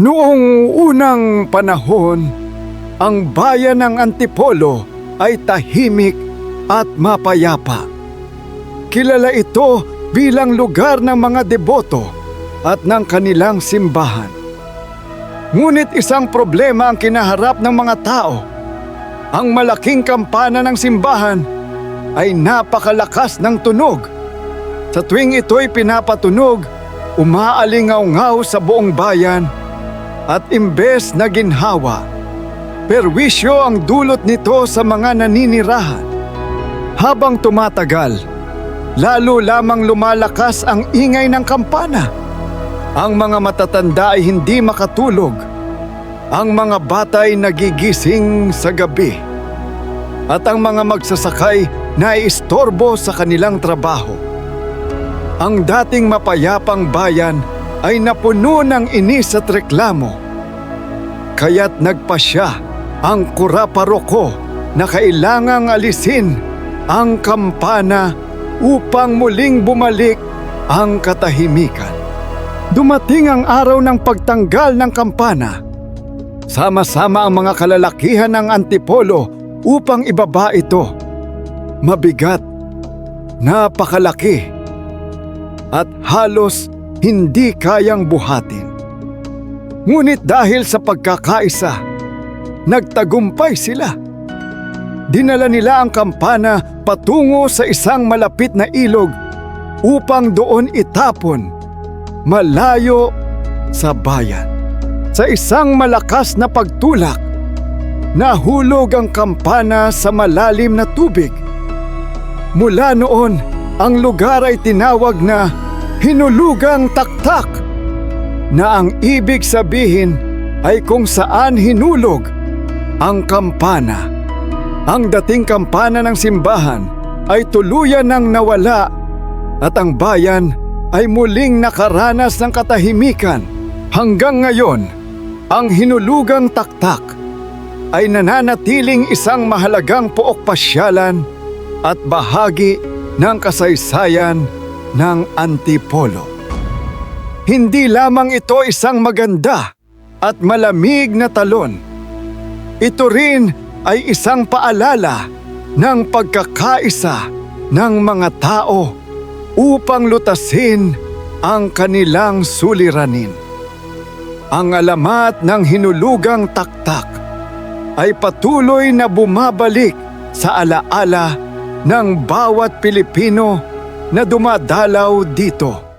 Noong unang panahon, ang bayan ng Antipolo ay tahimik at mapayapa. Kilala ito bilang lugar ng mga deboto at ng kanilang simbahan. Ngunit isang problema ang kinaharap ng mga tao. Ang malaking kampana ng simbahan ay napakalakas ng tunog. Sa tuwing ito'y pinapatunog, umaalingaw-ngaw sa buong bayan at imbes na ginhawa, perwisyo ang dulot nito sa mga naninirahan. Habang tumatagal, lalo lamang lumalakas ang ingay ng kampana. Ang mga matatanda ay hindi makatulog. Ang mga bata ay nagigising sa gabi. At ang mga magsasakay na istorbo sa kanilang trabaho. Ang dating mapayapang bayan ay napuno ng inis at reklamo. Kaya't nagpasya ang kuraparoko na kailangang alisin ang kampana upang muling bumalik ang katahimikan. Dumating ang araw ng pagtanggal ng kampana. Sama-sama ang mga kalalakihan ng Antipolo upang ibaba ito. Mabigat, napakalaki, at halos hindi kayang buhatin. Ngunit dahil sa pagkakaisa, nagtagumpay sila. Dinala nila ang kampana patungo sa isang malapit na ilog upang doon itapon malayo sa bayan. Sa isang malakas na pagtulak, nahulog ang kampana sa malalim na tubig. Mula noon, ang lugar ay tinawag na Hinulugang Taktak na ang ibig sabihin ay kung saan hinulog ang kampana. Ang dating kampana ng simbahan ay tuluyan ng nawala at ang bayan ay muling nakaranas ng katahimikan. Hanggang ngayon, ang hinulugang taktak ay nananatiling isang mahalagang pook pasyalan at bahagi ng kasaysayan ng Antipolo. Hindi lamang ito isang maganda at malamig na talon. Ito rin ay isang paalala ng pagkakaisa ng mga tao upang lutasin ang kanilang suliranin. Ang alamat ng hinulugang taktak ay patuloy na bumabalik sa alaala ng bawat Pilipino na dumadalaw dito.